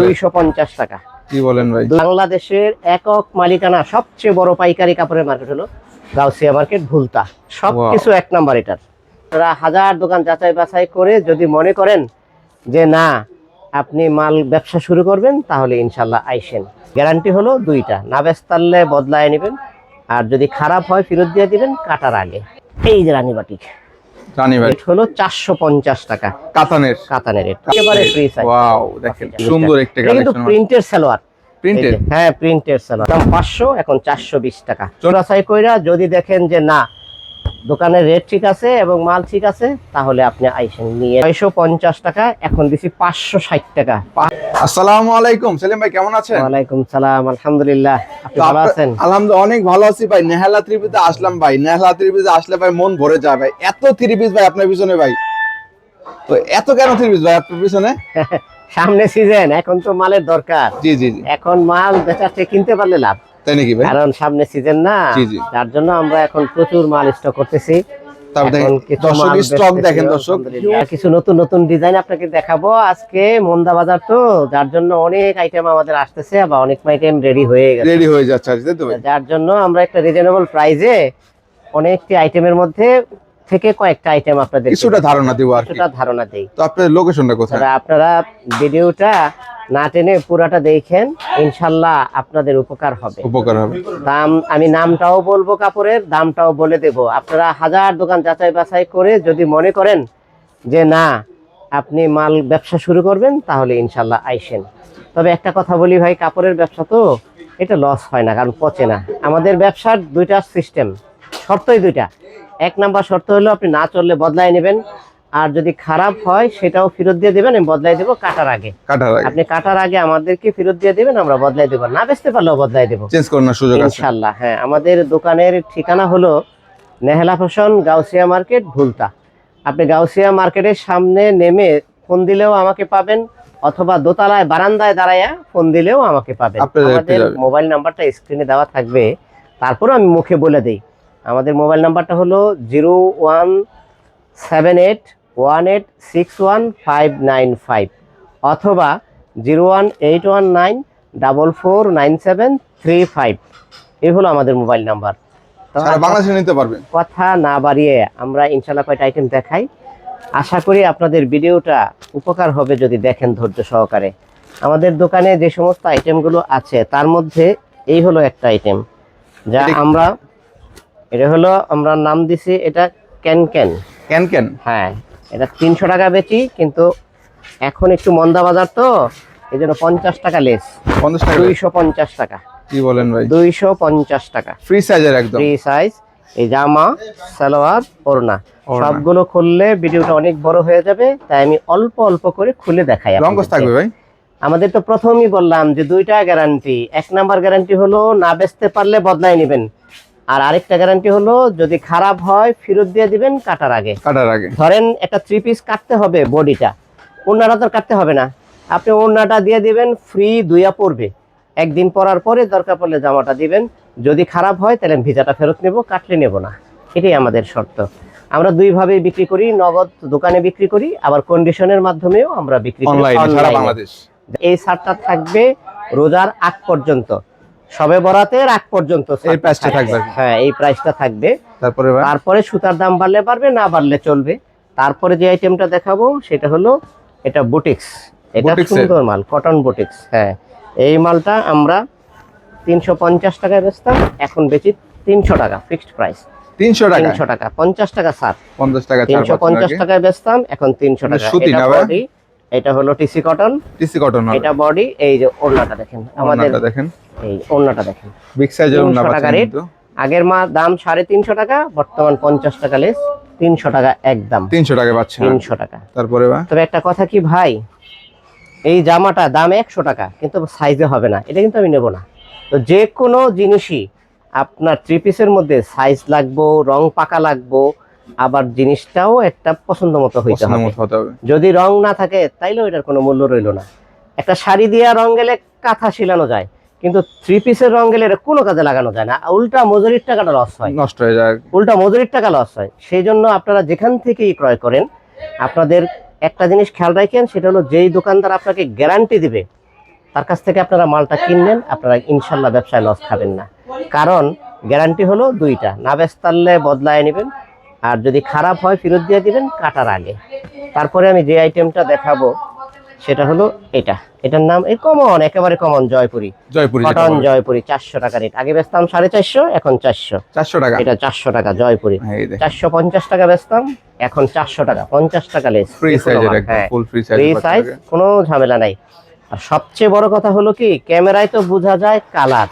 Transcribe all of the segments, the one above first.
দুইশো পঞ্চাশ টাকা। কি বলেন ভাই? বাংলাদেশের একক মালিকানা সবচেয়ে বড় পাইকারি কাপড়ের মার্কেট হলো গাউসিয়া মার্কেট ভুলতা। সবকিছু এক নাম্বার এটার। আপনারা হাজার দোকান যাচাই বাছাই করে যদি মনে করেন যে না আপনি মাল ব্যবসা শুরু করবেন তাহলে ইনশাল্লাহ আইসেন। গ্যারান্টি হলো দুইটা। না বেচতারলে বদলায় নেবেন আর যদি খারাপ হয় ফেরত দিয়ে দিবেন কাটার আগে। এই যে রানীবাটিক রেট হলো চারশো পঞ্চাশ টাকা। কাতানের। কাতানের রেট একেবারে ফ্রি সাইজ ওয়াও দেখেন সুন্দর একটা এটা কিন্তু প্রিন্টের সালোয়ার প্রিন্টেড হ্যাঁ প্রিন্টের সালোয়ার দাম এখন চারশো বিশ টাকা। চোরাচাই কইরা যদি দেখেন যে না দোকানের রেট ঠিক আছে এবং মাল ঠিক আছে তাহলে আপনি আইসেন নিয়ে ছয়শো পঞ্চাশ টাকা এখন দিছি পাঁচশো ষাট টাকা। আসসালামু আলাইকুম সেলিম ভাই কেমন আছেন? ওয়ালাইকুম সালাম আলহামদুলিল্লাহ। আপনি ভালো আছেন? আলহামদুলিল্লাহ অনেক ভালো আছি ভাই নেহালা ত্রিপিতে আসলাম ভাই নেহালা ত্রিপিতে আসলে ভাই মন ভরে যায় ভাই। এত থ্রি ভাই আপনার পিছনে ভাই। তো এত কেন থ্রি পিস ভাই আপনার পিছনে? সামনে সিজন এখন তো মালের দরকার। জি জি জি। এখন মাল বেচাতে কিনতে পারলে লাভ। তাই নাকি ভাই? কারণ সামনে সিজন না। তার জন্য আমরা এখন প্রচুর মাল স্টক করতেছি। কিছু নতুন নতুন ডিজাইন আপনাকে দেখাবো আজকে মন্দা বাজার তো যার জন্য অনেক আইটেম আমাদের আসতেছে বা অনেক আইটেম রেডি হয়ে গেছে। রেডি হয়ে যাচ্ছে ভাই? যার জন্য আমরা একটা রিজনেবল প্রাইসে অনেকটি আইটেমের মধ্যে থেকে কয়েকটা আইটেম আপনাদের কিছুটা ধারণা দিব কিছুটা ধারণা দেই। তো আপনার লোকেশনটা কোথায়? আপনারা ভিডিওটা না টেনে পুরাটা দেখেন ইনশাল্লাহ আপনাদের উপকার হবে। উপকার হবে। দাম আমি নামটাও বলব কাপড়ের দামটাও বলে দেব। আপনারা হাজার দোকান যাচাই বাছাই করে যদি মনে করেন যে না আপনি মাল ব্যবসা শুরু করবেন তাহলে ইনশাল্লাহ আইসেন। তবে একটা কথা বলি ভাই কাপড়ের ব্যবসা তো এটা লস হয় না কারণ পচে না। আমাদের ব্যবসার দুইটা সিস্টেম শর্তই দুইটা। এক নাম্বার শর্ত হলো আপনি না চললে বদলাই নেবেন আর যদি খারাপ হয় সেটাও ফেরত দিয়ে দেবেন আমি বদলাই দেবো কাটার আগে। কাটার আগে। আপনি কাটার আগে আমাদেরকে ফেরত দিয়ে দেবেন আমরা বদলাই দেবো। না বেচতে পারলেও বদলাই দেবো। চেঞ্জ করার সুযোগ আছে। ইনশাল্লাহ হ্যাঁ। আমাদের দোকানের ঠিকানা হলো নেহেলা ফ্যাশন গাউসিয়া মার্কেট ভুলতা। আপনি গাউসিয়া মার্কেটের সামনে নেমে ফোন দিলেও আমাকে পাবেন অথবা দোতলায় বারান্দায় দাঁড়ায়া ফোন দিলেও আমাকে পাবেন। আমাদের মোবাইল নাম্বারটা স্ক্রিনে দেওয়া থাকবে। তারপর আমি মুখে বলে দিই। আমাদের মোবাইল নাম্বারটা হলো zero one seven eight one eight six one five nine five অথবা zero one eight one nine double four nine seven three five এই হলো আমাদের মোবাইল নাম্বার। বাংলাদেশে নিতে পারবেন কথা না বাড়িয়ে আমরা ইনশাল্লাহ কয়টা আইটেম দেখাই। আশা করি আপনাদের ভিডিওটা উপকার হবে যদি দেখেন ধৈর্য সহকারে। আমাদের দোকানে যে সমস্ত আইটেমগুলো আছে তার মধ্যে এই হলো একটা আইটেম যা আমরা এটা হলো আমরা নাম দিছি এটা ক্যান ক্যান ক্যান ক্যান হ্যাঁ এটা তিনশো টাকা বেচি কিন্তু এখন একটু মন্দা বাজার তো এই জন্য পঞ্চাশ টাকা লেস। পঞ্চাশ টাকা দুইশো পঞ্চাশ টাকা। কি বলেন ভাই? দুইশো পঞ্চাশ টাকা। ফ্রি সাইজের একদম? ফ্রি সাইজ এই জামা সালোয়ার ওড়না। সবগুলো খুললে ভিডিওটা অনেক বড় হয়ে যাবে তাই আমি অল্প অল্প করে খুলে দেখাই। থাকবে ভাই? আমাদের তো প্রথমেই বললাম যে দুইটা গ্যারান্টি এক নাম্বার গ্যারান্টি হলো না বেচতে পারলে বদলাই নেবেন। আর আরেকটা গ্যারান্টি হলো যদি খারাপ হয় ফেরত দিয়ে দিবেন কাটার আগে। কাটার আগে। ধরেন একটা থ্রি পিস কাটতে হবে বডিটা ওড়নাটা তো কাটতে হবে না। আপনি ওড়নাটা দিয়ে দিবেন ফ্রি দুইয়া পড়বে। একদিন পরার পরে দরকার পড়লে জামাটা দিবেন। যদি খারাপ হয় তাহলে ভিজাটা ফেরত নেব কাটলে নেব না। এটাই আমাদের শর্ত। আমরা দুইভাবে বিক্রি করি নগদ দোকানে বিক্রি করি আবার কন্ডিশনের মাধ্যমেও আমরা বিক্রি করি। এই শার্টটা থাকবে রোজার আগ পর্যন্ত। সবে বরাতের আগ পর্যন্ত এই price টা থাকবে। হ্যাঁ এই প্রাইসটা থাকবে। তারপরে তারপরে সুতার দাম বাড়লে পারবে না বাড়লে চলবে। তারপরে যে আইটেমটা দেখাবো সেটা হলো এটা বুটিক্স। এটা সুন্দর মাল কটন বুটিক্স হ্যাঁ। এই মালটা আমরা তিনশো পঞ্চাশ টাকায় বেচতাম এখন বেচি তিনশো টাকা ফিক্সড প্রাইস তিনশো টাকা তিনশো টাকা পঞ্চাশ টাকা সার পঞ্চাশ টাকা তিনশো পঞ্চাশ টাকায় বেচতাম এখন তিনশো মানে টাকা। এটা হলো টিসি কটন। টিসি কটন এটা বডি এই যে ওড়নাটা দেখেন। আমাদের দেখেন। এই ওড়নাটা দেখেন। বিগ সাইজের 300 ওন্না টাকা পাচ্ছেন কিন্তু। আগের মা দাম সাড়ে তিনশো টাকা বর্তমান পঞ্চাশ টাকা লেস তিনশো টাকা একদম তিনশো টাকা পাচ্ছেন। তিনশো টাকা। তারপরে তবে একটা কথা কি ভাই? এই জামাটা দাম একশো টাকা কিন্তু সাইজে হবে না। এটা কিন্তু আমি নেব না। তো যে কোনো জিনিসই আপনার থ্রি পিসের মধ্যে সাইজ লাগবো রং পাকা লাগবো আবার জিনিসটাও একটা পছন্দ মতো হইতে হবে। যদি রং না থাকে তাইলেও এটার কোনো মূল্য রইল না। একটা শাড়ি দিয়া রং গেলে কাঁথা শিলানো যায় কিন্তু থ্রি পিসের রং গেলে এটা কোনো কাজে লাগানো যায় না। উল্টা মজুরির টাকাটা লস হয়। নষ্ট হয়ে যায়। উল্টা মজুরির টাকা লস হয়। সেই জন্য আপনারা যেখান থেকেই ক্রয় করেন আপনাদের একটা জিনিস খেয়াল রাখেন সেটা হলো যেই দোকানদার আপনাকে গ্যারান্টি দিবে তার কাছ থেকে আপনারা মালটা কিনবেন আপনারা ইনশাল্লাহ ব্যবসায় লস খাবেন না। কারণ গ্যারান্টি হলো দুইটা। না বেচতারলে বদলায় নেবেন আর যদি খারাপ হয় ফেরত দিয়ে দিবেন কাটার আগে। তারপরে আমি যে আইটেমটা দেখাবো সেটা হলো এটা। এটার নাম এই কমন একেবারে কমন জয়পুরি। জয়পুরি কটন জয়পুরি চারশো টাকা রেট আগে বেচতাম সাড়ে চারশো এখন চারশো। চারশো টাকা। এটা চারশো টাকা জয়পুরি। চারশো পঞ্চাশ টাকা বেচতাম এখন চারশো টাকা পঞ্চাশ টাকা লেস ফ্রি সাইজ কোনো ঝামেলা নাই। আর সবচেয়ে বড় কথা হলো কি ক্যামেরায় তো বোঝা যায় কালার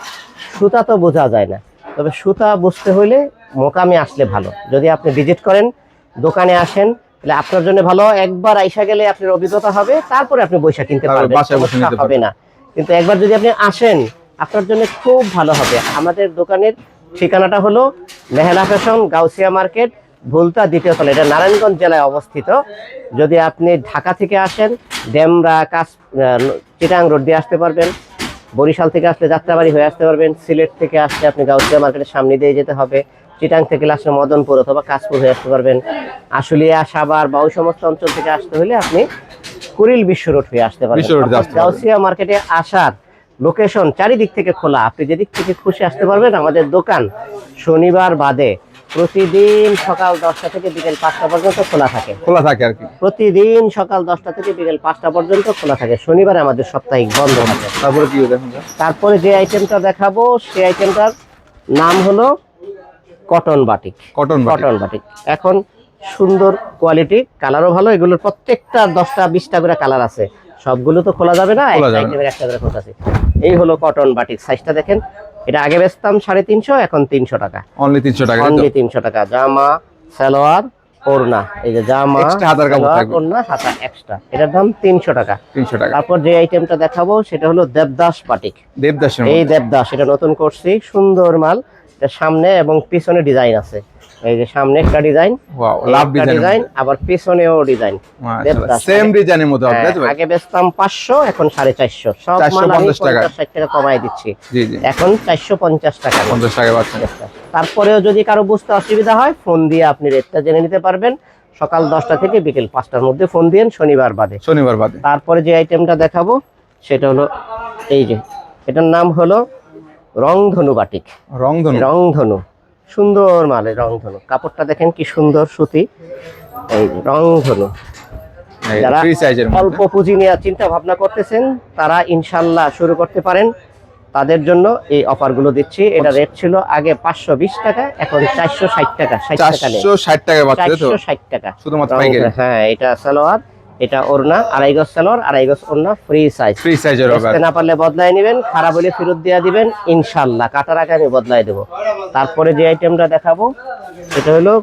সুতা তো বোঝা যায় না। তবে সুতা বুঝতে হইলে মোকামে আসলে ভালো। যদি আপনি ভিজিট করেন দোকানে আসেন তাহলে আপনার জন্য ভালো। একবার আইসা গেলে আপনার অভিজ্ঞতা হবে তারপরে আপনি বৈশা কিনতে পারবেন। হবে না। কিন্তু একবার যদি আপনি আসেন আপনার জন্য খুব ভালো হবে। আমাদের দোকানের ঠিকানাটা হলো মেহেলা ফ্যাশন গাউসিয়া মার্কেট ভুলতা দ্বিতীয় তলা। এটা নারায়ণগঞ্জ জেলায় অবস্থিত। যদি আপনি ঢাকা থেকে আসেন ডেমরা কাজ চিটাং রোড দিয়ে আসতে পারবেন। বরিশাল থেকে আসলে যাত্রাবাড়ি হয়ে আসতে পারবেন। সিলেট থেকে আসলে আপনি গাউসিয়া মার্কেটের সামনে দিয়ে যেতে হবে। চিটাং থেকে আসলে মদনপুর অথবা কাশপুর হয়ে আসতে পারবেন। আশুলিয়া সাভার বা ওই সমস্ত অঞ্চল থেকে আসতে হলে আপনি কুড়িল বিশ্ব রোড হয়ে আসতে পারবেন। বিশ্ব আসতে পারবেন। গাউসিয়া মার্কেটে আসার লোকেশন চারিদিক থেকে খোলা। আপনি যেদিক থেকে খুশি আসতে পারবেন আমাদের দোকান শনিবার বাদে প্রতিদিন সকাল দশটা থেকে বিকেল পাঁচটা পর্যন্ত খোলা থাকে। খোলা থাকে আর কি। প্রতিদিন সকাল দশটা থেকে বিকেল পাঁচটা পর্যন্ত খোলা থাকে। শনিবারে আমাদের সাপ্তাহিক বন্ধ থাকে। তারপরে কি দেখুন তারপরে যে আইটেমটা দেখাবো সেই আইটেমটার নাম হলো cotton batik cotton batik cotton batik এখন সুন্দর কোয়ালিটি কালারও ভালো এগুলোর প্রত্যেকটা দশটা বিশটা করে কালার আছে। সবগুলো তো খোলা যাবে না একটা করে খোলাছে এই হলো কটন বাটিক সাইজটা দেখেন এটা আগে বেচতাম সাড়ে তিনশো এখন তিনশো টাকা। অনলি তিনশো টাকা অনলি তিনশো টাকা। জামা সালোয়ার ওড়না। এই যে জামা হাতার কাপড় থাকবে। ওড়না হাতা এক্সট্রা এটার দাম তিনশো টাকা। তিনশো টাকা। তারপর যে আইটেমটা দেখাবো সেটা হলো দেবদাস পাটিক দেবদাস এই দেবদাস এটা নতুন করছি সুন্দর মাল। এটা সামনে এবং পিছনে ডিজাইন আছে। এই যে সামনে একটা ডিজাইন ওয়াও লাভ ডিজাইন আবার পিছনেও ডিজাইন। সেম ডিজাইনের মধ্যে হবে তাই তো ভাই? আগে বেচতাম পাঁচশো এখন সাড়ে চারশো। সব মাল আমি 450 টাকা। পঞ্চাশ ষাট টাকা কমাই দিচ্ছি। জি জি। এখন চারশো পঞ্চাশ টাকা পঞ্চাশ টাকা পাচ্ছেন। তারপরেও যদি কারও বুঝতে অসুবিধা হয় ফোন দিয়ে আপনি রেটটা জেনে নিতে পারবেন। সকাল দশটা থেকে বিকেল পাঁচটার মধ্যে ফোন দিন শনিবার বাদে। শনিবার বাদে। তারপরে যে আইটেমটা দেখাবো সেটা হলো এই যে এটার নাম হলো রংধনু বাটিক। রংধনু। রংধনু। সুন্দর মালে রংধনু কাপড়টা দেখেন কি সুন্দর সুতি এই রংধনু যারা অল্প পুঁজি নিয়ে চিন্তা ভাবনা করতেছেন তারা ইনশাল্লাহ শুরু করতে পারেন। তাদের জন্য এই অফারগুলো দিচ্ছি। এটা রেট ছিল আগে পাঁচশো বিশ টাকা এখন চারশো ষাট টাকা ষাট টাকা ষাট টাকা ষাট শুধুমাত্র হ্যাঁ এটা সালোয়ার। এটা ওড়না আড়াই গজ সালোয়ার আড়াই গজ ওড়না ফ্রি সাইজ ফ্রি সাইজের হবে না পারলে বদলাই নেবেন খারাপ হলে ফেরত দিয়ে দিবেন ইনশাল্লাহ কাটার আগে আমি বদলাই দেবো। তারপরে যে আইটেমটা দেখাবো সেটা হলো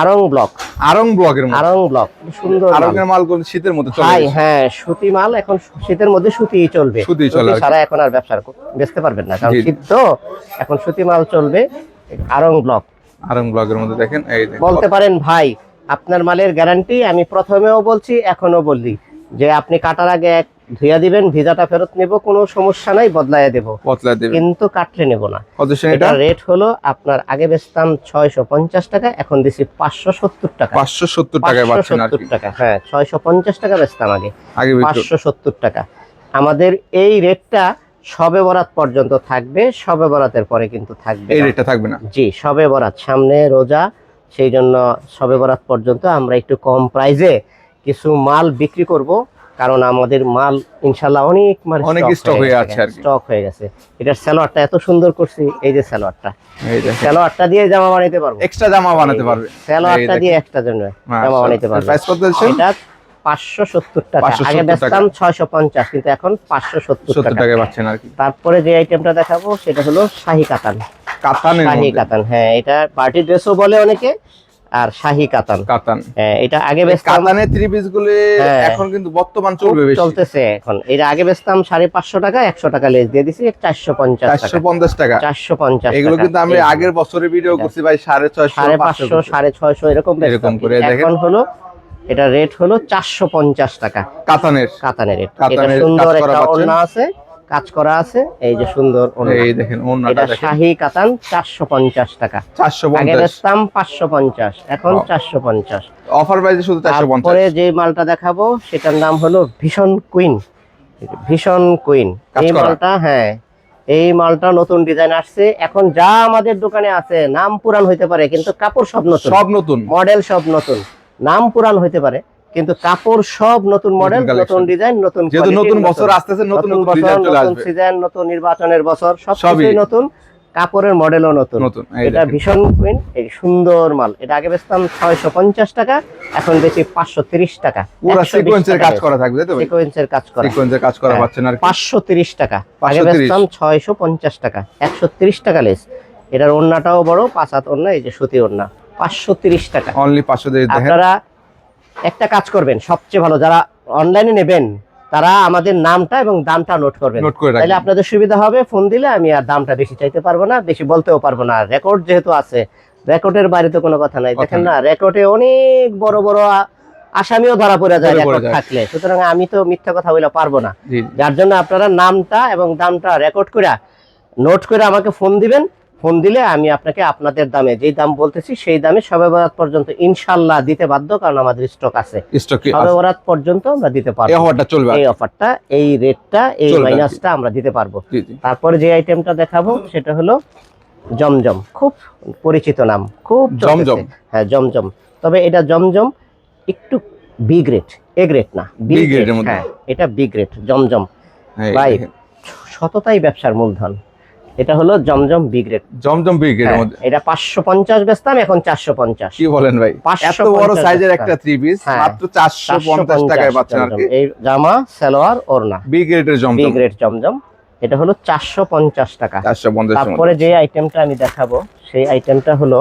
আরং ব্লক আরং ব্লকের মধ্যে আরং ব্লক সুন্দর মাল। আরঙের মাল কোন শীতের মধ্যে চলে ভাই হ্যাঁ সুতি মাল এখন শীতের মধ্যে সুতি চলবে। সুতিই চলে সারা এখন আর ব্যবসা বেচতে পারবেন না। কারণ। শীত তো এখন সুতি মাল চলবে আরং ব্লক আরং ব্লকের মধ্যে দেখেন এই। বলতে পারেন ভাই আপনার মালের গ্যারান্টি আমি প্রথমেও বলছি এখনও বললি যে আপনি কাটার আগে এক ধুইয়া দিবেন ভিজাটা ফেরত নেব কোনো সমস্যা নাই বদলাইয়া দেব। কিন্তু কাটলে নেব না। এটা রেট হলো আপনার আগে বেচতাম ছয়শো পঞ্চাশ টাকা এখন দিছি পাঁচশো সত্তর টাকা। পাঁচশো সত্তর আর সত্তর টাকা হ্যাঁ ছয়শো পঞ্চাশ টাকা বেচতাম আগে। পাঁচশো সত্তর টাকা। আমাদের এই রেটটা সবে বরাত পর্যন্ত থাকবে সবে বরাতের পরে কিন্তু থাকবে এই রেটটা থাকবে না। জি সবে বরাত সামনে রোজা সেই জন্য সবে বরাত পর্যন্ত আমরা একটু কম প্রাইজে কিছু মাল বিক্রি করব। কারণ আমাদের মাল ইনশাল্লাহ অনেক মাল অনেক stock হয়ে আছে। স্টক হয়ে গেছে। এটার স্যালোয়ারটা এত সুন্দর করছি এই যে দেখেন। স্যালোয়ারটা দিয়ে জামা বানাইতে পারব। এক্সট্রা জামা বানাতে পারবে। স্যালোয়ারটা দিয়ে একটা জন্য জামা বানাইতে পারব। প্রাইস কত এটা পাঁচশো সত্তর টাকা। 570 আগে। বেচতাম ছয়শো পঞ্চাশ কিন্তু এখন পাঁচশো সত্তর সত্তর টাকা। পাচ্ছেন আর কি। তারপরে যে আইটেমটা দেখাবো সেটা হলো শাহি কাতান। কাতানের শাহি কাতান হ্যাঁ এটা পার্টি ড্রেসও বলে অনেকে আর শাহি কাতান। কাতান। হ্যাঁ, এটা আগে বেচতাম কাতানের থ্রি পিসগুলো। এখন কিন্তু বর্তমান চলবে বেশি। চলতেছে এখন। এটা আগে বেচতাম সাড়ে পাঁচশো টাকা একশো টাকা লেস দিয়ে দিছি চারশো পঞ্চাশ চারশো টাকা পঞ্চাশ টাকা। চারশো পঞ্চাশ এগুলো কিন্তু আমি আগের বছরে ভিডিও করছি ভাই সাড়ে ছয়শো সাড়ে পাঁচশো পাঁচশো সাড়ে ছয়শো এরকম বেচতাম। এরকম করে দেখেন। এখন হলো এটা রেট হলো চারশো পঞ্চাশ টাকা। কাতানের। কাতানের রেট এটা সুন্দর একটা। ওড়না আছে। কাজ করা আছে। এই যে সুন্দর এই দেখেন এটা শাহি কাতান চারশো পঞ্চাশ টাকা। চারশো বেচতাম পাঁচশো পঞ্চাশ এখন Wow. চারশো পঞ্চাশ। অফার প্রাইসে শুধু তারপরে যে মালটা দেখাবো সেটার নাম হলো ভীষণ কুইন। ভীষণ কুইন। এই মালটা হ্যাঁ এই মালটা নতুন ডিজাইন আসছে। এখন যা আমাদের দোকানে আছে নাম পুরান হইতে পারে কিন্তু কাপড় সব নতুন। সব নতুন। মডেল সব নতুন। নাম পুরান হইতে পারে। কিন্তু কাপড় সব নতুন মডেল নতুন ডিজাইন নতুন যেহেতু নতুন বছর আসতেছে নতুন নতুন ডিজাইন চলে নতুন সিজন নতুন নির্বাচনের বছর সব নতুন কাপড়ের মডেলও নতুন। নতুন এটা ভীষণ কুইন এই সুন্দর মাল। এটা আগে বেচতাম ছয়শো পঞ্চাশ টাকা এখন বেশি পাঁচশো তিরিশ টাকা। পুরো সিকোয়েন্সের কাজ করা থাকবে তো সিকোয়েন্সের কাজ করা। সিকোয়েন্সের কাজ করা হ্যাঁ। পাচ্ছেন আর কি। পাঁচশো তিরিশ টাকা। আগে বেচতাম ছয়শো পঞ্চাশ টাকা একশো তিরিশ টাকা লেস। এটার ওড়নাটাও বড় পাঁচ হাত ওড়না এই যে সুতি পাঁচশো তিরিশ টাকা। অনলি পাঁচশো দিয়ে দেখেন। আপনারা একটা কাজ করবেন সবচেয়ে ভালো যারা অনলাইনে নেবেন তারা আমাদের নামটা এবং দামটা নোট করবেন। তাহলে আপনাদের সুবিধা হবে ফোন দিলে আমি আর দামটা বেশি চাইতে পারব না বেশি বলতেও পারব না। রেকর্ড যেহেতু আছে রেকর্ডের বাইরে তো কোনো কথা নাই। দেখেন না রেকর্ডে অনেক বড় বড় আসামিও ধরা পড়ে যায় রেকর্ড থাকলে। সুতরাং আমি তো মিথ্যা কথা বলে পারব না। যার জন্য আপনারা নামটা এবং দামটা রেকর্ড করে নোট করে আমাকে ফোন দিবেন ফোন দিলে আমি আপনাকে আপনাদের দামে যেই দাম বলতেছি সেই দামে সবে বরাত পর্যন্ত ইনশাল্লাহ দিতে বাধ্য কারণ আমাদের স্টক আছে। সবে বরাত পর্যন্ত আমরা দিতে এই পারব অফারটা চলবে এই অফারটা এই রেটটা এই। মাইনাসটা আমরা দিতে পারব। তারপরে যে আইটেমটা দেখাবো সেটা হলো জমজম। খুব পরিচিত নাম। খুব জমজম। হ্যাঁ জমজম। তবে এটা জমজম একটু বি গ্রেড এ গ্রেড না বি মধ্যে। হ্যাঁ এটা বি গ্রেড জমজম। এই ভাই সততাই ব্যবসার মূলধন। এটা হলো Zamzam B grade Zamzam big এর মধ্যে। এটা পাঁচশো পঞ্চাশ বেচতাম এখন চারশো পঞ্চাশ। কি বলেন ভাই? এত বড় সাইজের একটা থ্রি পিস হ্যাঁ। মাত্র চারশো পঞ্চাশ টাকায় পাচ্ছেন আর কি। এই জামা সালোয়ার ওড়না। বি গ্রেডের বি জমজম। গ্রেড জমজম। এটা হলো চারশো পঞ্চাশ টাকা। চারশো পঞ্চাশ তারপরে যে আইটেমটা আমি দেখাবো সেই আইটেমটা হলো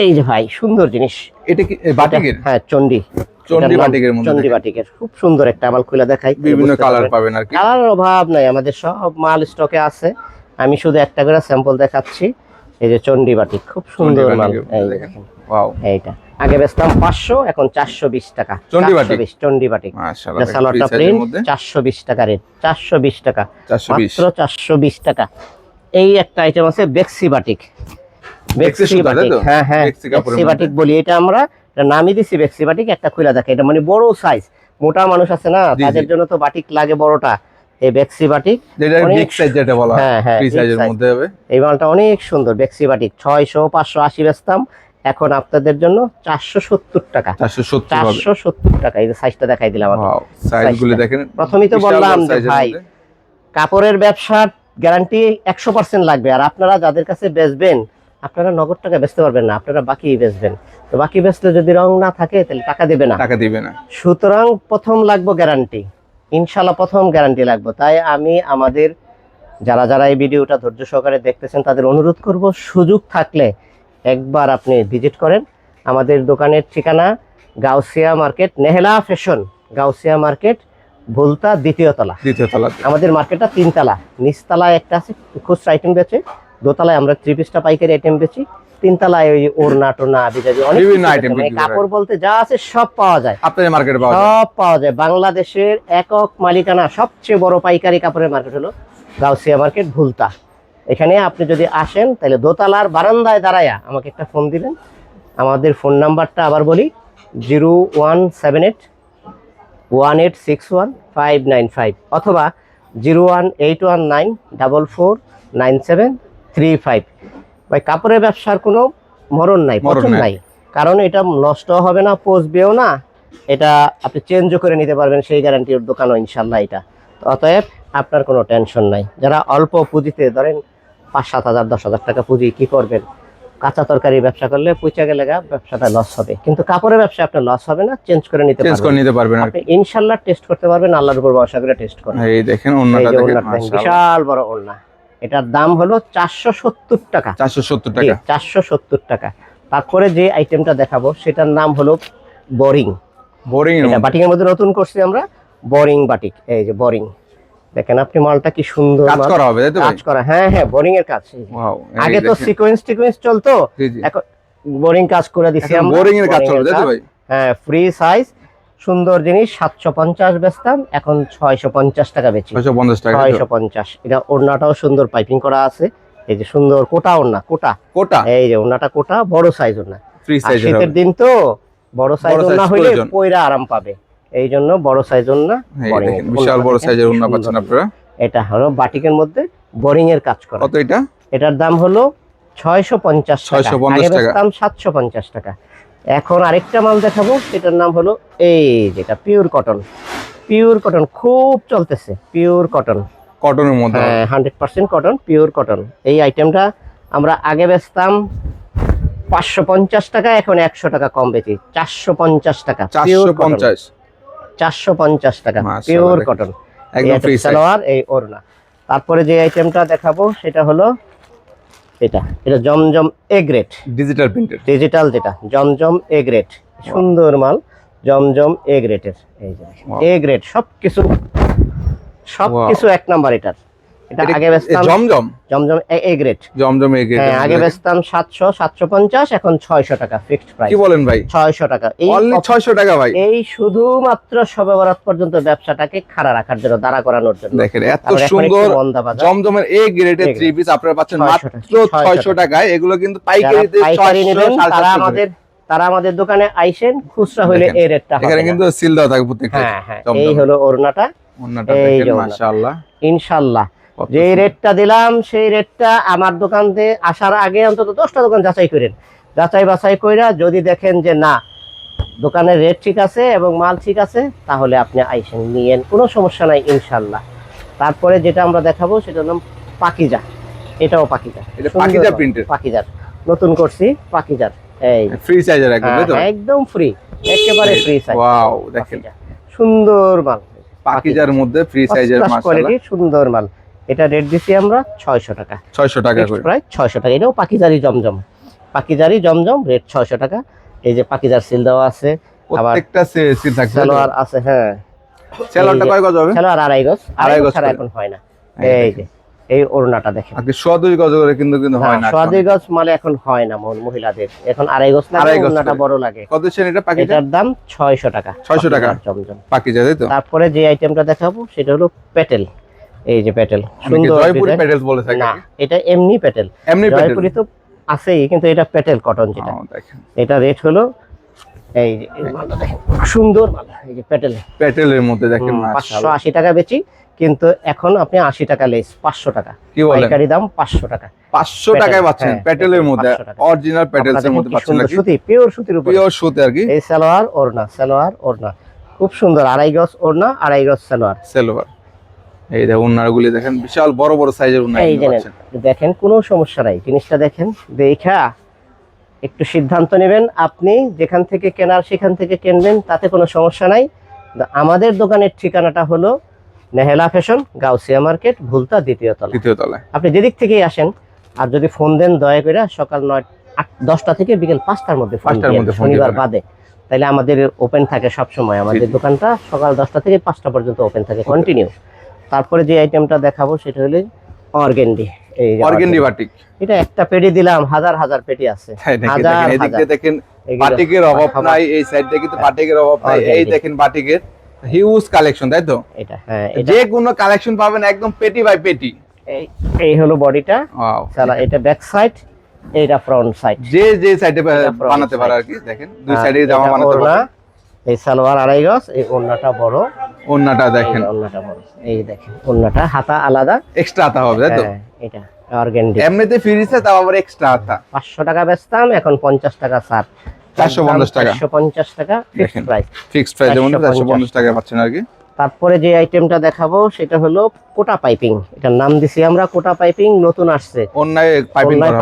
এই যে ভাই সুন্দর জিনিস। এটা কি বাটিকের হ্যাঁ চন্ডি চন্ডি বাটিকের মধ্যে চন্ডি বাটিকের। খুব সুন্দর একটা খুলে দেখাই। বিভিন্ন কালার পাবেন আর কি। কালার অভাব নাই আমাদের সব মাল স্টকে আছে। আমি শুধু একটা করে স্যাম্পল দেখাচ্ছি। এই যে চন্ডি বাটিক খুব সুন্দর মাল। ওয়াও। এইটা। আগে বেচতাম পাঁচশো এখন চারশো বিশ টাকা। চন্ডি বাটিক? 420 চন্ডি বাটিক। মাশাআল্লাহ সালোয়ারটা টাকা রেট চারশো বিশ টাকা। 420 মাত্র চারশো বিশ টাকা। এই একটা আইটেম আছে বেক্সি বাটিক। বেক্সি তো? হ্যাঁ হ্যাঁ। বেক্সি বাটিক বলি এটা আমরা নামই দিছি বেক্সি বাটিক একটা খুলে দেখে। এটা মানে বড় সাইজ মোটা মানুষ আছে না। তাদের জন্য তো বাটিক লাগে বড়টা এই বেক্সি বাটিক। বিগ সাইজ যেটা বলা হ্যাঁ, হ্যাঁ, সাইজের মধ্যে হবে। এই মালটা অনেক সুন্দর বেক্সি বাটিক ছয়শো পাঁচশো আশি বেচতাম। এখন আপনাদের জন্য চারশো সত্তর টাকা। 470 হবে। চারশো সত্তর টাকা এই যে সাইজটা দেখাই দিলাম আমি ওয়াও সাইজগুলো দেখেন প্রথমেই তো বললাম যে ভাই কাপড়ের ব্যবসার গ্যারান্টি একশো পার্সেন্ট লাগবে। আর আপনারা যাদের কাছে বেচবেন আপনারা নগদ টাকা বেচতে পারবেন না আপনারা বাকি বেচবেন। তো বাকি বেচলে যদি রং না থাকে তাহলে টাকা দেবে না। টাকা দিবে না। সুতরাং প্রথম লাগবো গ্যারান্টি ইনশাল্লাহ প্রথম গ্যারান্টি লাগবো। তাই আমি আমাদের যারা যারা এই ভিডিওটা ধৈর্য সহকারে দেখতেছেন তাদের অনুরোধ করব সুযোগ থাকলে একবার আপনি ভিজিট করেন। আমাদের দোকানের ঠিকানা Gausia market Nehela fashion Gausia market Bhulta দ্বিতীয় তলা। দ্বিতীয় তলাতে আমাদের মার্কেটটা তিনতলা। নিচতলায় একটা আছে খুচরা আইটেম বেচে। দোতলায় আমরা থ্রি পিসটা পাইকারি আইটেম বেচি তিনতলায় ওই ওড়না টোনা বিজাজি অনেক। মানে কাপড় বলতে যা আছে সব পাওয়া যায়। আপনাদের মার্কেটে পাওয়া যায়? সব পাওয়া যায়। বাংলাদেশের একক মালিকানা সবচেয়ে বড় পাইকারি কাপড়ের মার্কেট হলো গাউসিয়া মার্কেট ভুলতা। এখানে আপনি যদি আসেন তাহলে দোতলার বারান্দায় দাঁড়ায়া আমাকে একটা ফোন দিবেন। আমাদের ফোন নাম্বারটা আবার বলি zero one seven eight one eight six one five nine five অথবা zero one eight one nine double four nine seven three five. ভাই কাপড়ের ব্যবসার কোনো মরণ নাই মরণ নাই। কারণ এটা নষ্ট হবে না পচবেও না। এটা আপনি চেঞ্জও করে নিতে পারবেন সেই গ্যারান্টির দোকানও ইনশাল্লাহ এটা। তো অতএব আপনার কোনো টেনশন নাই। যারা অল্প পুঁজিতে ধরেন পাঁচ সাত হাজার দশ হাজার টাকা পুঁজি কি করবেন? কাঁচা তরকারি ব্যবসা করলে পুঁচা গেলে ব্যবসাটা লস হবে। কিন্তু কাপড়ের ব্যবসা আপনার লস হবে না চেঞ্জ করে নিতে চেঞ্জ করে পারবেন। নিতে পারবেন আপনি ইনশাল্লাহ টেস্ট করতে পারবেন আল্লাহর উপর ভরসা করে টেস্ট করেন। এই দেখেন এই অন্যটা যে দেখেন বিশাল বড় ওড়না। এটার দাম হলো চারশো সত্তর টাকা। 470 টাকা। চারশো সত্তর টাকা। তারপরে যে আইটেমটা দেখাবো সেটার নাম হলো বোরিং বোরিং এর মধ্যে। বাটিকের মধ্যে নতুন করছি আমরা বোরিং বাটিক। এই যে বোরিং দেখেন আপনি মালটা কি সুন্দর কাজ করা হবে তাই তো কাজ করা হ্যাঁ হ্যাঁ বোরিং এর কাজ। ওয়াও আগে তো সিকোয়েন্স টিকোয়েন্স চলতো। এখন বোরিং কাজ করে দিছি আমরা। বোরিং এর কাজ চলবে তাই তো ভাই? হ্যাঁ ফ্রি সাইজ সুন্দর জিনিস সাতশো পঞ্চাশ বেচতাম এখন ছয়শো পঞ্চাশ টাকা বেচি। 650 ছয়শো পঞ্চাশ। এটা ওড়নাটাও সুন্দর পাইপিং করা আছে। এই যে সুন্দর কোটা ওড়না কোটা। কোটা? এই যে ওড়নাটা কোটা বড় সাইজ ওড়না। শীতের দিন তো বড় সাইজ ওড়না হইলে পয়রা আরাম পাবে। এই জন্য বড় সাইজ দেখেন বিশাল বড় সাইজের সুন্দর। পাচ্ছেন আপনারা। এটা হলো বাটিকের মধ্যে বোরিং এর কাজ করা। কত এটা? এটার দাম হলো ছয়শো পঞ্চাশ 650 আগে টাকা। সাতশো পঞ্চাশ টাকা। এখন আরেকটা মাল দেখাবো সেটার নাম হলো এই যেটা পিওর কটন পিওর কটন খুব চলতেছে পিওর কটন কটনের মধ্যে। হ্যাঁ hundred percent cotton pure cotton এই আইটেমটা আমরা আগে বেচতাম পাঁচশো পঞ্চাশ টাকা এখন একশো টাকা কম বেচি চারশো পঞ্চাশ টাকা চারশো পঞ্চাশ। চারশো পঞ্চাশ টাকা পিওর কটন সালোয়ার এই ওড়না। তারপরে যে আইটেমটা দেখাবো সেটা হলো এটা এটা জমজম A grade digital printed digital যেটা জমজম এ গ্রেড সুন্দর মাল জমজম এ গ্রেটের এই যে. এ গ্রেড সব কিছু এক নাম্বার এটার। এটা আগে বেচতাম জমজম? জমজম এ গ্রেড জমজম এগিয়ে হ্যাঁ আগে বেচতাম সাতশো সাতশো পঞ্চাশ এখন ছয়শো টাকা ফিক্সড প্রাইস কি বলেন ভাই? ছয়শো টাকা। এই অনলি ছয়শো টাকা ভাই। এই শুধুমাত্র সবে বরাত পর্যন্ত ব্যবসাটাকে খাড়া রাখার জন্য দাঁড়া করানোর জন্য। দেখেন এত সুন্দর একটু মন্দা বাজার। জমজমের এ গ্রেডের থ্রি পিস আপনারা পাচ্ছেন মাত্র 600 টাকায়। এগুলো কিন্তু পাইকারিতে তারা আমাদের তারা আমাদের দোকানে আইসেন খুচরা হলে এই রেটটা এখানে কিন্তু সিল প্রত্যেকটা। হ্যাঁ হ্যাঁ এই হলো ওড়নাটা। দেখেন মাশাআল্লাহ। যে রেটটা দিলাম সেই রেটটা আমার দোকান থেকে আসার আগে অন্তত দশটা দোকান যাচাই করেন। যাচাই বাছাই কইরা যদি দেখেন যে না দোকানের রেট ঠিক আছে এবং মাল ঠিক আছে তাহলে আপনি আইসেন নিয়েন কোনো সমস্যা নাই ইনশাল্লাহ। তারপরে যেটা আমরা দেখাবো সেটা নাম পাকিজা। এটাও পাকিজা। পাকিজা মাল, প্রিন্টের পাকিজার। নতুন করছি পাকিজার। এই। ফ্রি সাইজের একদম হ্যাঁ, একদম ফ্রি একেবারে ফ্রি সাইজ ওয়াও দেখেন। সুন্দর মাল। পাকিজার মধ্যে ফ্রি সাইজের কোয়ালিটি সুন্দর মাল। এটা রেট দিছি আমরা ছয়শো টাকা। 600 টাকা করে। প্রায় ছয়শো টাকা। এটাও পাকিজারি জমজম। পাকিজারি জমজম রেট ছয়শো টাকা। এই যে পাকিজার সিল দেওয়া আছে আবার সিল সালোয়ার আছে হ্যাঁ। সেলারটা কয় গজ হবে? সালোয়ার আড়াই গজ। আড়াই গজ ছাড়া এখন হয় না। এই যে এই ওড়নাটা দেখেন। আজকে সোয়া দুই গজ করে কিন্তু কিন্তু হয় না সোয়া দুই গজ মালে এখন হয় না মন- মহিলাদের। এখন আড়াই গজ ওড়নাটা বড় লাগে। কত সেন এটা পাকিজা এটার দাম ছয়শো টাকা। 600 টাকা? জমজম। পাকিজা তাই তো? তারপরে যে আইটেমটা দেখাবো সেটা হলো পেটেল। এই যে প্যাটেল সুন্দর জয়পুরি design। বলে থাকে? না এটা এমনি প্যাটেল এমনি জয়পুরি তো আছেই কিন্তু এটা প্যাটেল কটন যেটা। দেখেন। এটা রেট হলো এই সুন্দর এই যে পেটেল। প্যাটেলের মধ্যে দেখেন পাঁচশো মাশাআল্লাহ। আশি টাকা বেচি কিন্তু এখন আপনি আশি টাকা লেস পাঁচশো টাকা। কি বলেন? পাইকারি দাম পাঁচশো টাকা। 500 টাকায় পাচ্ছেন প্যাটেলের মধ্যে অরিজিনাল প্যাটেলস এর মধ্যে পাচ্ছেন নাকি? সুতি পিওর সুতির উপরে। পিওর সুতি আর কি? এই সালোয়ার ওড়না সালোয়ার ওড়না। খুব সুন্দর আড়াই গজ ওড়না আড়াই গজ সালোয়ার। সেলোয়ার। এই দেখুন উন্নারগুলি দেখেন বিশাল বড় বড় সাইজের এই দেখেন কোনো সমস্যা নাই। জিনিসটা দেখেন দেখা একটু সিদ্ধান্ত নেবেন। আপনি যেখান থেকে কেনার সেখান থেকে কিনবেন তাতে কোনো সমস্যা নাই। আমাদের দোকানের ঠিকানাটা হলো নেহেলা ফ্যাশন গাউসিয়া মার্কেট ভুলতা দ্বিতীয় তলা। দ্বিতীয় তলায়। আপনি যেদিক থেকেই আসেন আর যদি ফোন দেন দয়া করে সকাল নয় আট দশটা থেকে বিকেল পাঁচটার মধ্যে পাঁচটার মধ্যে শনিবার বাদে। তাহলে আমাদের ওপেন থাকে সব সময় আমাদের দোকানটা সকাল দশটা থেকে পাঁচটা পর্যন্ত ওপেন থাকে কন্টিনিউ তারপরে যে আইটেমটা দেখাবো সেটা হলো অর্গেন্ডি। এই অর্গেন্ডি বাটিক। এটা একটা পেটি দিলাম হাজার হাজার পেটি আছে। হ্যাঁ হাজার দেখেন হাজার। দেখেন বাটিকের অভাব নাই এই কিন্তু বাটিকের অভাব নাই। এই দেখেন বাটিকের হিউজ কালেকশন তাই তো? এটা হ্যাঁ যে কোনো কালেকশন পাবেন একদম পেটি বাই পেটি। এই- হলো বডিটা। ওয়াও চালা এটা ব্যাক সাইড এইটা ফ্রন্ট সাইড যে যে সাইডে এটা বানাতে পারে আর কি দেখেন দুই সাইডে জামা বানাতে পারে এই সালোয়ার আড়াই গজ এই ওড়নাটা বড়। ওন্নাটা দেখেন। এই ওড়নাটা বড়। এই দেখেন ওড়নাটা হাতা আলাদা। এক্সট্রা আতা হবে তাই তো? হ্যাঁ এটা অর্গেন্ডি এমনিতে ফ্রিজে তাও আবার এক্সট্রা আতা পাঁচশো টাকা বেচতাম এখন পঞ্চাশ টাকা সার 450 টাকা। চারশো পঞ্চাশ টাকা দেখেন। ফিক্সড প্রাইস ফিক্সড প্রাইসের মধ্যে 450 পঞ্চাশ টাকা পাচ্ছেন আর কি। তারপরে যে আইটেমটা দেখাবো সেটা হলো কোটা পাইপিং এটার নাম দিছি আমরা কোটা পাইপিং নতুন আসছে। অন্যায়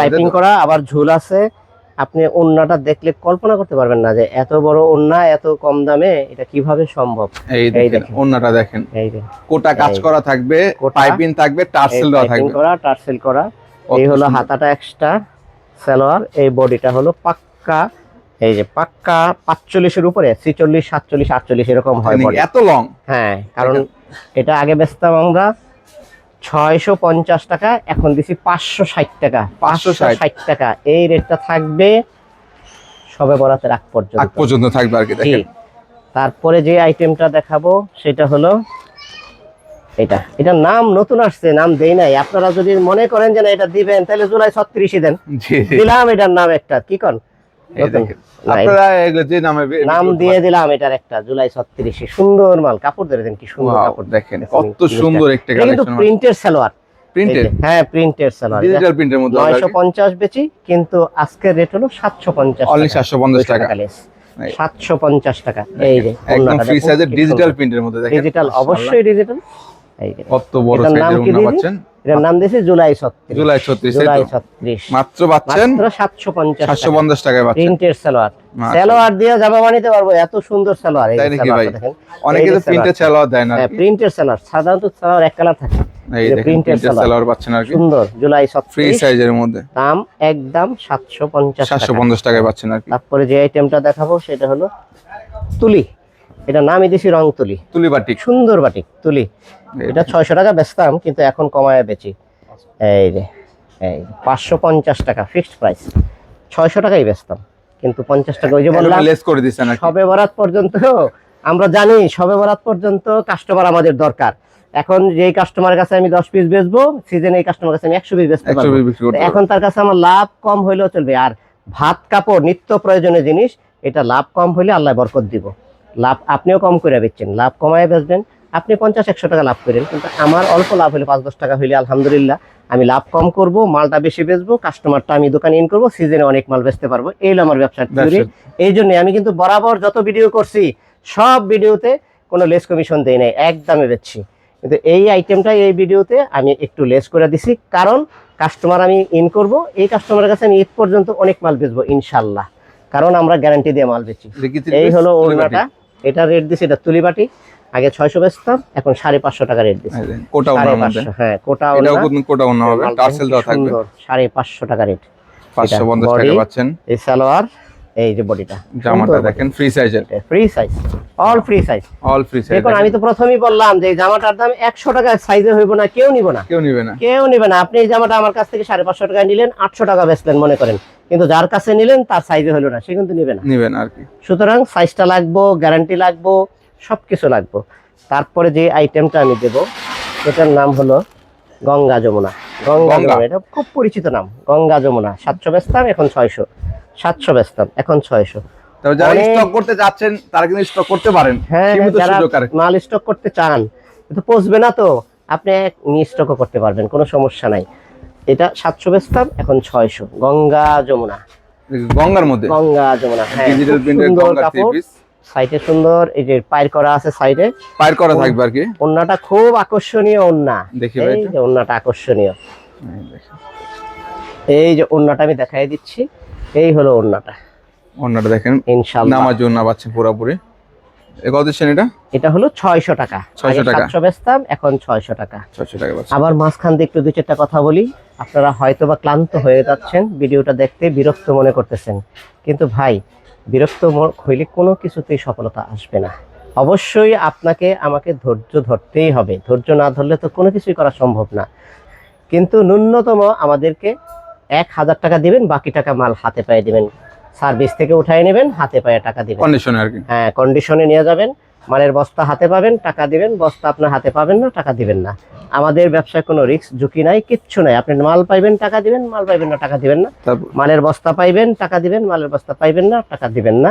পাইপিং? করা আবার ঝুল আছে। আপনি ওন্নাটা দেখলে কল্পনা করতে পারবেন না যে এত বড় ওন্না এত কম দামে এটা কীভাবে সম্ভব? এই দেখেন। অন্যটা দেখেন। কোটা কাজ করা থাকবে পাইপিং থাকবে টার্সেল দেওয়া থাকবে। করা টার্সেল করা। এই হলো হাতাটা এক্সট্রা সালোয়ার এই বডিটা হলো পাক্কা। এই যে পাক্কা পাঁচচল্লিশের উপরে ছিচল্লিশ সাতচল্লিশ আটচল্লিশ এরকম হয় বডি এত লং হ্যাঁ কারণ এটা আগে বেচতাম আমরা। ছয়শো পঞ্চাশ টাকা এখন দিছি পাঁচশো ষাট টাকা। পাঁচশো ষাট। টাকা। এই রেটটা থাকবে সবে বরাতের আগ আগ পর্যন্ত পর্যন্ত থাকবে আর কি তারপরে যে আইটেমটা দেখাবো সেটা হলো এটা। এটার নাম নতুন আসছে নাম দেই নাই। আপনারা যদি মনে করেন যে না এটা দিবেন তাহলে জুলাই ছত্রিশই দেন। দিলাম এটার নাম একটা। কি কন? এই নতুন। দেখেন না, আপনারা এগুলো যে নামে বি- নাম দিয়ে দিলাম এটার একটা জুলাই ছত্রিশে সুন্দর মাল। কাপড় ধরে কি সুন্দর কাপড়। দেখেন দেখেন কত সুন্দর একটা কিন্তু প্রিন্টের সালোয়ার। প্রিন্টেড হ্যাঁ প্রিন্টের সালোয়ার। ডিজিটাল প্রিন্টের মধ্যে নয়শো পঞ্চাশ বেচি কিন্তু আজকের রেট হলো সাতশো পঞ্চাশ অনলি সাতশো পঞ্চাশ টাকা। এই। সাতশো পঞ্চাশ টাকা। এই যে একদম ফ্রি সাইজের ডিজিটাল প্রিন্টের মধ্যে দেখেন। ডিজিটাল অবশ্যই ডিজিটাল কত বড় এটার নাম সাইজের কি পাচ্ছেন? এটার নাম দিয়েছে জুলাই মাত্র পাচ্ছেন? মাত্র টাকায় পাচ্ছেন। সালোয়ার। সালোয়ার দিয়ে জামা বানাতে পারব এত সুন্দর সালোয়ার। এই দেখেন অনেকে তো দেয় না হ্যাঁ সালোয়ার সাধারণত সালোয়ার এক কালার থাকে। এই সালোয়ার। পাচ্ছেন আর কি। সুন্দর জুলাই ফ্রি সাইজের মধ্যে। দাম একদম টাকায় পাচ্ছেন আর কি। তারপরে যে আইটেমটা দেখাবো সেটা হলো তুলি। এটা নামই দিছি রং তুলি। তুলি বাটিক। সুন্দর বাটিক তুলি। এটা ছয়শো টাকা বেচতাম কিন্তু এখন কমায় বেচি। এই যে এই পাঁচশো পঞ্চাশ টাকা ফিক্সড প্রাইস। ছয়শো টাকাই বেচতাম কিন্তু পঞ্চাশ টাকা ওই যে বললাম সবে বরাত পর্যন্ত আমরা জানি সবে বরাত পর্যন্ত কাস্টমার আমাদের দরকার। এখন যেই কাস্টমারের কাছে আমি দশ পিস বেচবো সিজনে এই কাস্টমার কাছে আমি একশো পিস বেচতে পারব। এখন তার কাছে আমার লাভ কম হইলেও চলবে আর ভাত কাপড় নিত্য প্রয়োজনীয় জিনিস এটা লাভ কম হইলে আল্লাহ বরকত দিব। লাভ আপনিও কম করে বেচছেন লাভ কমায় বেচবেন আপনি পঞ্চাশ একশো টাকা লাভ করেন কিন্তু আমার অল্প লাভ হলে পাঁচ দশ টাকা হইলে আলহামদুলিল্লাহ আমি লাভ কম করব মালটা বেশি বেচবো কাস্টমারটা আমি দোকানে ইন করব সিজনে অনেক মাল বেচতে পারব এই আমার ব্যবসার থিওরি ব্যবসা। এই জন্য আমি কিন্তু বরাবর যত ভিডিও করছি সব ভিডিওতে কোনো লেস কমিশন দেই নাই একদমে বেচছি। কিন্তু এই আইটেমটা এই ভিডিওতে আমি একটু লেস করে দিছি কারণ কাস্টমার আমি ইন করব এই কাস্টমারের কাছে আমি ঈদ পর্যন্ত অনেক মাল বেচবো ইনশাল্লাহ কারণ আমরা গ্যারান্টি দিয়ে মাল বেচি। এই হলো ওড়নাটা। এটা রেট দিছি এটা তুলিবাটি। আগে ছয়শো বেচতাম এখন সাড়ে পাঁচশো টাকা রেট দিছি। কোটা ওনা ওনার হ্যাঁ কোটা এটাও ওড়না, কোন- কোটা ওনা হবে টারসেল দেওয়া থাকবে। সাড়ে পাঁচশো টাকা রেট পাঁচশো পঞ্চাশ টাকা পাচ্ছেন। এই সালোয়ার। এই যে বডিটা জামাটা দেখেন ফ্রি সাইজের free size all free size all free size দেখুন আমি তো প্রথমেই বললাম যে জামাটার দাম একশো টাকা সাইজে হইব না কেউ নিব না। কেউ নিবে না। কেউ নিবে না। আপনি এই জামাটা আমার কাছ থেকে সাড়ে পাঁচশো টাকা নিলেন আটশো টাকা বেচলেন মনে করেন। কিন্তু যার কাছে নিলেন তার সাইজে হলো না সে কিন্তু নিবে না। নিবেন আর কি। সুতরাং সাইজটা লাগবো গ্যারান্টি লাগবো সবকিছু লাগবো। তারপরে যে আইটেমটা আমি দেব এটার নাম হলো গঙ্গা যমুনা। গঙ্গা। যমুনা এটা খুব পরিচিত নাম। গঙ্গা যমুনা সাতশো বেচতাম এখন ছয়শো। সাতশো বেচতাম এখন ছয়শো। যারা স্টক করতে যাচ্ছেন তারা কিন্তু স্টক করতে পারেন। হ্যাঁ যারা মাল স্টক করতে চান কিন্তু পচবে না তো। আপনি স্টকও করতে পারবেন কোনো সমস্যা নাই। এটা সাতশো বেচতাম এখন ছয়শো। গঙ্গা যমুনা। গঙ্গার মধ্যে। গঙ্গা যমুনা হ্যাঁ ডিজিটাল প্রিন্টের গঙ্গা সাইডে সুন্দর এই যে পায়ের করা আছে সাইডে। পার করা থাকবে আর কি? ওন্নাটা খুব আকর্ষণীয় ওন্না। দেখি ভাই এই যে ওন্নাটা আকর্ষণীয়। এই যে ওন্নাটা আমি দেখাই দিচ্ছি। এই হলো ওন্নাটা। অন্যটা দেখেন। ইনশাল্লাহ। নামার জন্য পাচ্ছেন পুরোপুরি। কত দিচ্ছেন এটা? এটা হলো ছয়শো টাকা। 600 টাকা। সাতশো বেচতাম এখন ছয়শো টাকা। ছয়শো টাকা পাচ্ছেন আবার মাঝখান দিয়ে একটু দু চারটা কথা বলি। আপনারা হয়তো বা ক্লান্ত হয়ে যাচ্ছেন ভিডিওটা দেখতে বিরক্ত মনে করতেছেন। কিন্তু ভাই বিরক্ত হইলে কোনো কিছুতেই সফলতা আসবে না। অবশ্যই আপনাকে আমাকে ধৈর্য ধরতেই হবে। ধৈর্য না ধরলে তো কোনো কিছুই করা সম্ভব না। কিন্তু ন্যূনতম আমাদেরকে এক হাজার টাকা দিবেন বাকি টাকা মাল হাতে পায়ে দিবেন। সার্ভিস থেকে উঠাই নেবেন হাতে পায়ে টাকা দিবেন। কন্ডিশনে আর কি। হ্যাঁ কন্ডিশনে নিয়ে যাবেন। মালের বস্তা হাতে পাবেন টাকা দিবেন বস্তা আপনার হাতে পাবেন না টাকা দিবেন না। আমাদের ব্যবসায় কোনো রিস্ক ঝুঁকি নাই কিচ্ছু নাই। আপনি মাল পাইবেন টাকা দিবেন মাল পাইবেন না টাকা দিবেন না। মালের বস্তা পাইবেন টাকা দিবেন মালের বস্তা পাইবেন না টাকা দিবেন না।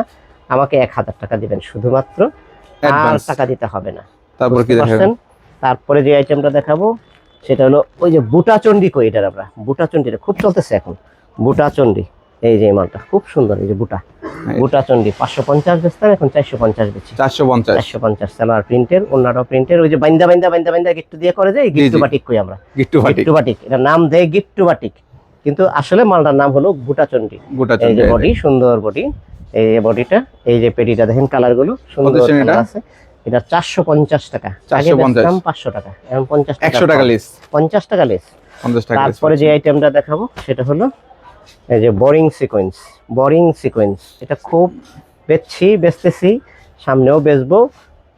আমাকে এক হাজার টাকা দিবেন শুধুমাত্র আর টাকা দিতে হবে না। তারপর কি পারছেন? তারপরে যে আইটেমটা দেখাবো সেটা হলো ওই যে বুটা চন্ডি কই এটার আমরা? বুটা চন্ডিটা খুব চলতেছে এখন। বুটা চন্ডি এই যে মালটা খুব সুন্দর এই যে বুটা। বুটা চন্ডি পাঁচশো পঞ্চাশ বেচতাম এখন চারশো পঞ্চাশ বেচি। চারশো পঞ্চাশ। চারশো পঞ্চাশ সালোয়ার প্রিন্টের অন্যটা প্রিন্টের ওই যে বাইন্দা বাইন্দা বাইন্দা বাইন্দা গিট্টু দিয়ে করে যায় গিট্টু বাটিক কই আমরা? গিট্টু গিট্টু বাটিক এটা নাম দেয় গিট্টু বাটিক কিন্তু আসলে মালটার নাম হলো বুটা চন্ডি। যে চন্ডি বডি সুন্দর বডি এই যে বডিটা এই যে পেটিটা দেখেন কালারগুলো সুন্দর? আছে। এটা চারশো পঞ্চাশ টাকা। 450 পাঁচশো টাকা এখন পঞ্চাশ একশো টাকা লিস পঞ্চাশ টাকা লেস তারপরে যে আইটেমটা দেখাবো সেটা হলো এই যে বোরিং সিকোয়েন্স বোরিং সিকোয়েন্স এটা খুব বেচছি বেচতেছি সামনেও বেচবো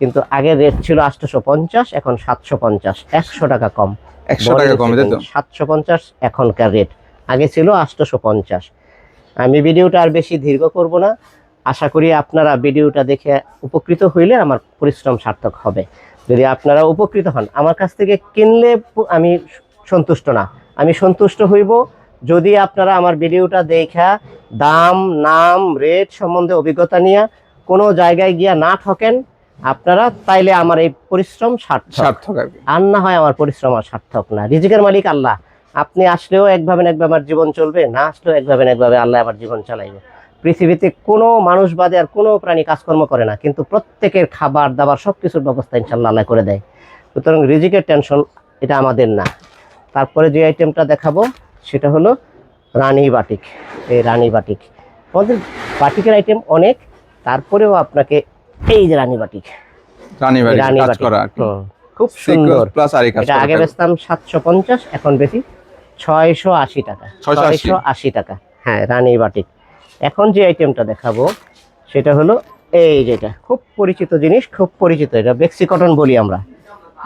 কিন্তু আগে রেট ছিল আটশোশো পঞ্চাশ এখন সাতশো পঞ্চাশ একশো টাকা কম। একশো টাকা কমে সাতশো পঞ্চাশ এখনকার রেট আগে ছিল আটশোশো পঞ্চাশ। আমি ভিডিওটা আর বেশি দীর্ঘ করব না। আশা করি আপনারা ভিডিওটা দেখে উপকৃত হইলে আমার পরিশ্রম সার্থক হবে। যদি আপনারা উপকৃত হন আমার কাছ থেকে কিনলে আমি সন্তুষ্ট না। আমি সন্তুষ্ট হইব যদি আপনারা আমার ভিডিওটা দেখা দাম নাম রেট সম্বন্ধে অভিজ্ঞতা নিয়ে কোনো জায়গায় গিয়া না ঠকেন আপনারা তাইলে আমার এই পরিশ্রম সার্থক। আর না হয় আমার পরিশ্রম আর সার্থক না। রিজিকের মালিক আল্লাহ। আপনি আসলেও একভাবে একভাবে আমার জীবন চলবে না আসলেও একভাবে না একভাবে আল্লাহ আমার জীবন চালাইবে। পৃথিবীতে কোনো মানুষ বাদে আর কোনো প্রাণী কাজকর্ম করে না কিন্তু প্রত্যেকের খাবার দাবার সব কিছুর ব্যবস্থা ইনশাল্লাহ আল্লাহ করে দেয়। সুতরাং রিজিকের টেনশন এটা আমাদের না। তারপরে যে আইটেমটা দেখাবো সেটা হলো রানী বাটিক। এই রানী বাটিক। আমাদের বাটিকের আইটেম অনেক তারপরেও আপনাকে এই যে রানী বাটিক। রানী বাটিক খুব সুন্দর। প্লাস এটা আগে। বেচতাম সাতশো পঞ্চাশ এখন বেশি ছয়শো আশি টাকা। 680 ছয়শো আশি টাকা। হ্যাঁ রানী বাটিক। এখন যে আইটেমটা দেখাবো সেটা হলো এই যেটা খুব পরিচিত জিনিস খুব পরিচিত। এটা বেক্সি কটন বলি আমরা।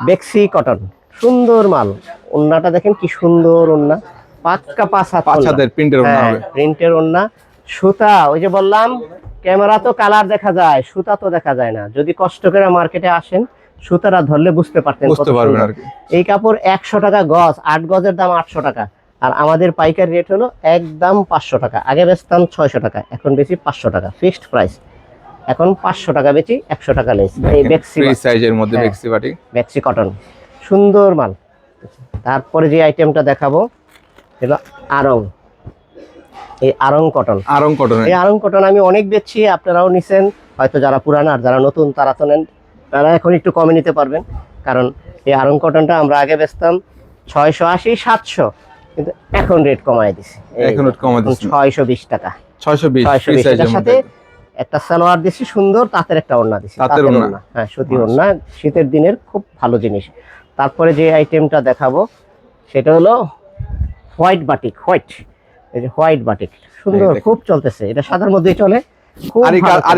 বেক্সি কটন। সুন্দর মাল। ওন্নাটা দেখেন কি সুন্দর ওন্না। পাক্কা পাঁচ হাত পাঁচ হাতের প্রিন্টের ওনা হ্যাঁ হবে। প্রিন্টের ওন্না সুতা ওই যে বললাম ক্যামেরা তো কালার দেখা যায় সুতা তো দেখা যায় না। যদি কষ্ট করে মার্কেটে আসেন সুতারা ধরলে বুঝতে পারতেন এই কাপড় একশো টাকা গজ আট গজের দাম আটশো টাকা। আর আমাদের পাইকারি রেট হলো একদম পাঁচশো টাকা। আগে বেচতাম ছয়শো টাকা এখন বেশি পাঁচশো টাকা ফিক্সড প্রাইস এখন পাঁচশো টাকা বেচি একশো টাকা লেস। এই বেক্সি সাইজের মধ্যে হ্যাঁ। বেক্সি বাটি। বেক্সি কটন সুন্দর মাল। তারপরে যে আইটেমটা দেখাবো এগুলো আরং। এই আরং কটন। আরং কটনের এই আরং কটন আমি অনেক বেচছি আপনারাও নিছেন। হয়তো যারা পুরানা আর যারা নতুন তারা তো নেন। তারা এখন একটু কমে নিতে পারবেন। কারণ এই আরং কটনটা আমরা আগে বেচতাম ছয়শো আশি সাতশো। কিন্তু এখন রেট কমায় দিছি। এখন একটু কমায়। ছয়শো বিশ টাকা। ছয়শো বিশ ছয়শো বিশ টাকার সাথে একটা সালোয়ার দিছি সুন্দর তাঁতের একটা ওড়না দিছি। তাঁতের ওড়না। হ্যাঁ সুতি ওড়না শীতের দিনের খুব ভালো জিনিস। তারপরে যে আইটেমটা দেখাবো সেটা হলো হোয়াইট বাটিক হোয়াইট এই যে হোয়াইট বাটিক। সুন্দর খুব চলতেছে। এটা সাদার মধ্যেই চলে। খুব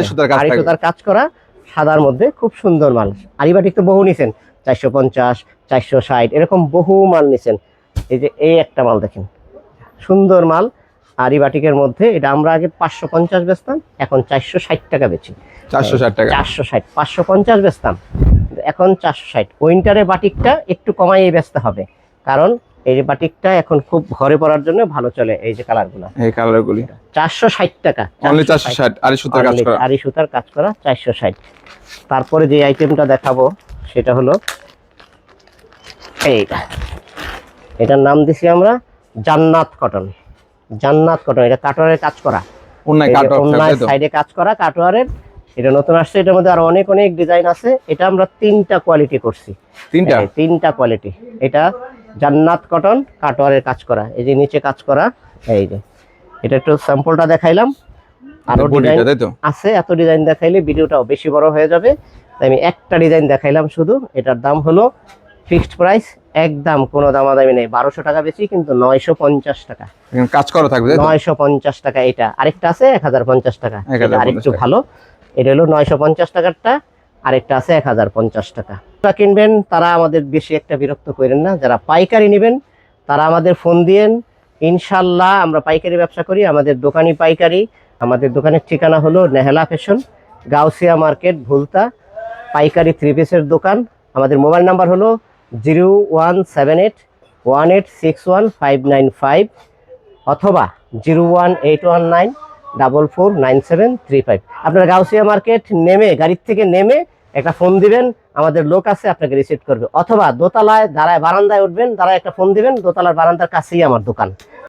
সুতার কাজ করা সাদার মধ্যে খুব সুন্দর মাল। আরি বাটিক তো বহু নিছেন চারশো পঞ্চাশ চারশো ষাট এরকম বহু মাল নিছেন। এই যে এই একটা মাল দেখেন। সুন্দর মাল। আরি বাটিকের মধ্যে এটা আমরা আগে পাঁচশো পঞ্চাশ বেচতাম এখন চারশো ষাট টাকা বেচি। চারশো ষাট টাকা। চারশো ষাট পাঁচশো পঞ্চাশ বেচতাম। এখন চারশো ষাট। উইন্টারের বাটিকটা একটু কমাইয়ে বেচতে হবে। কারণ এই যে বাটিকটা এখন খুব ঘরে পড়ার জন্য ভালো চলে এই যে কালারগুলো। এই কালার গুলি চারশো ষাট টাকা। অনলি চারশো ষাট। আরি সুতার কাজ করা। আড়ি সুতার কাজ করা চারশো ষাট। তারপরে যে আইটেমটা দেখাবো সেটা হলো এইটা। এটার নাম দিছি আমরা জান্নাত কটন। জান্নাত কটন এটা কাটোয়ারের কাজ করা। সাইডে কাজ করা কাটোয়ারের। এটা নতুন আসছে এটার মধ্যে আরও অনেক অনেক ডিজাইন আছে। এটা আমরা তিনটা কোয়ালিটি করছি। তিনটা? তিনটা কোয়ালিটি এটা জান্নাত কটন কাটোয়ারের কাজ করা। এই যে নিচে কাজ করা এই যে। এটা একটু স্যাম্পলটা দেখাইলাম। আরও ডিজাইন আছে এত ডিজাইন দেখাইলে ভিডিওটাও বেশি বড় হয়ে যাবে। তাই আমি একটা ডিজাইন দেখাইলাম শুধু এটার দাম হলো ফিক্সড প্রাইস একদম কোনো দামাদামি নেই। বারোশো টাকা বেশি কিন্তু নয়শো পঞ্চাশ টাকা। কাজ করা থাকবে নয়শো পঞ্চাশ টাকা এটা। আরেকটা আছে এক হাজার পঞ্চাশ টাকা। আরেকটু ভালো। এটা হলো নয়শো পঞ্চাশ টাকারটা আরেকটা আছে এক হাজার পঞ্চাশ টাকা। যারা কিনবেন, তারা আমাদের বেশি একটা বিরক্ত করেন না। যারা পাইকারি নেবেন, তারা আমাদের ফোন দিয়েন। ইনশাল্লাহ আমরা পাইকারি ব্যবসা করি, আমাদের দোকানি পাইকারি। আমাদের দোকানের ঠিকানা হলো নেহেলা ফ্যাশন, গাউসিয়া মার্কেট, ভুলতা। পাইকারি থ্রি পিসের দোকান। আমাদের মোবাইল নাম্বার হলো zero one seven eight, one eight six one five nine five অথবা zero one eight one nine double four nine seven three five. আপনার গাউসিয়া মার্কেট নেমে, গাড়ির থেকে নেমে একটা ফোন দিবেন, আমাদের লোক আছে, আপনাকে রিসিভ করবে। অথবা দোতলায়, দাঁড়ায় বারান্দায় উঠবেন, দাঁড়ায় একটা ফোন দিবেন, দোতলার বারান্দার কাছেই আমার দোকান।